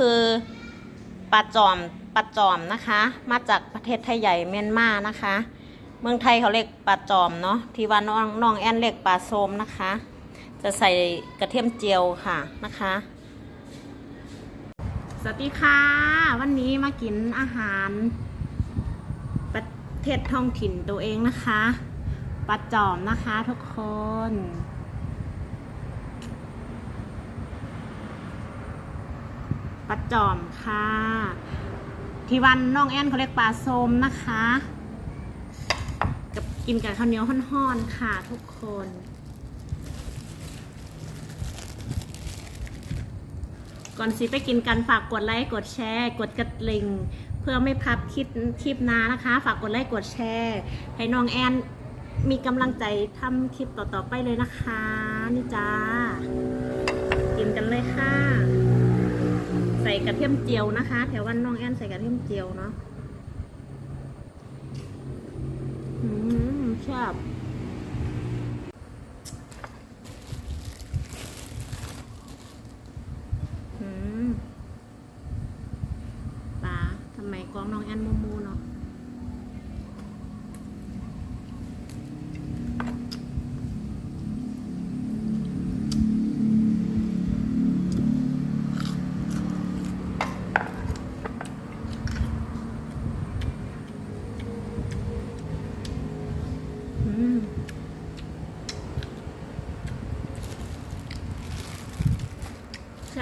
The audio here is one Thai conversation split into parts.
คือปลาจอมปลาจอมนะคะ มาจากประเทศไทยใหญ่เมียนมานะคะ เมืองไทยเขาเรียกปลาจอมเนาะที่ว่าน้องน้องแอนเรียกปลาโซมนะคะ จะใส่กระเทียมเจียวค่ะนะคะ สวัสดีค่ะ วันนี้มากินอาหาร ประเทศท้องถิ่นตัวเองนะคะปลาจอมนะคะทุกคน ปลาจอมค่ะที่วันน้องแอนเขาเรียกปลาส้มนะคะกับกินกับข้าวเหนียวห่อนๆค่ะทุกคนก่อนสิไปกินกันฝากกดไลค์กดแชร์ กดกระลิ่งเพื่อไม่พลาดคลิปคลิปน้านะคะ ฝากกดไลค์กดแชร์ ให้น้องแอนมีกำลังใจทำคลิปต่อๆไปเลยนะคะ นี่จ้ากินกันเลยค่ะ ใส่กระเทียมเจียวนะคะ แถววันน้องแอนใส่กระเทียมเจียวเนาะอืมชอบอืมปลาทำไมกองน้องแอนมูมูเนาะ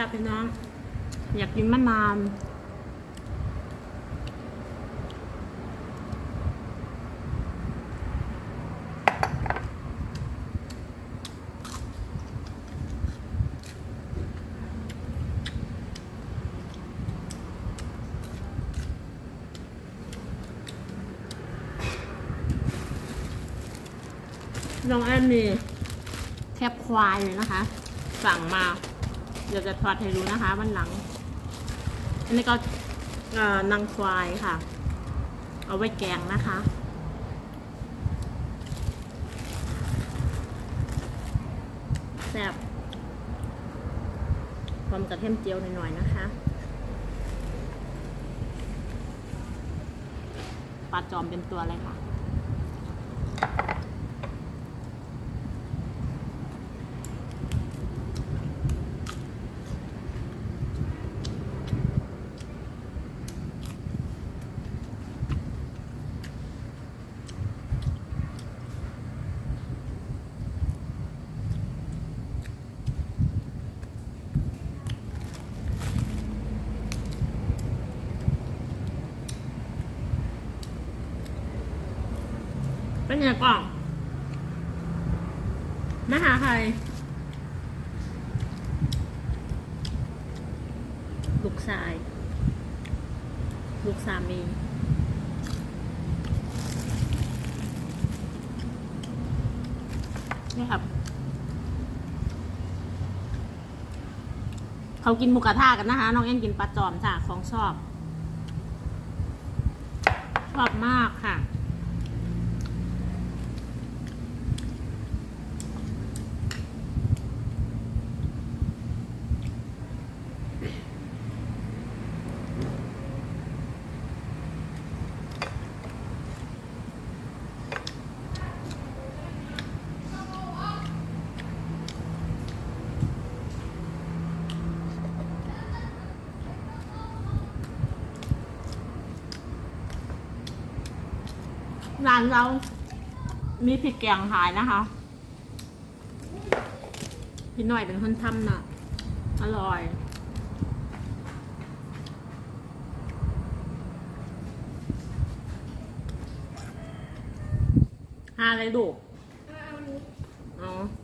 ซ่บพี่น้อง อยากกินมะนาวน้องแอนมีแคบควายเลยนะคะ สั่งมา เดี๋ยวจะทอดให้ดูนะคะวันหลัง อันนี้ก็นางควายค่ะ เอาไว้แกงนะคะแซ่บพร้อมกับเทียมเจียวหน่อยๆนะคะปลาจอมเป็นตัวอะไรคะ เป็นยังไงกล่องมาหาใคร ลูกชาย ลูกสามีนี่ครับ เขากินหมูกระทะกันนะคะ น้องเอ็นกินปลาจอมจ้ะของชอบ ชอบมากค่ะ ร้านเรามีผิดแกงหายนะคะ พี่หน่อยเป็นคนทำนะ่ะ อร่อยห้าเลยลูกอ๋อ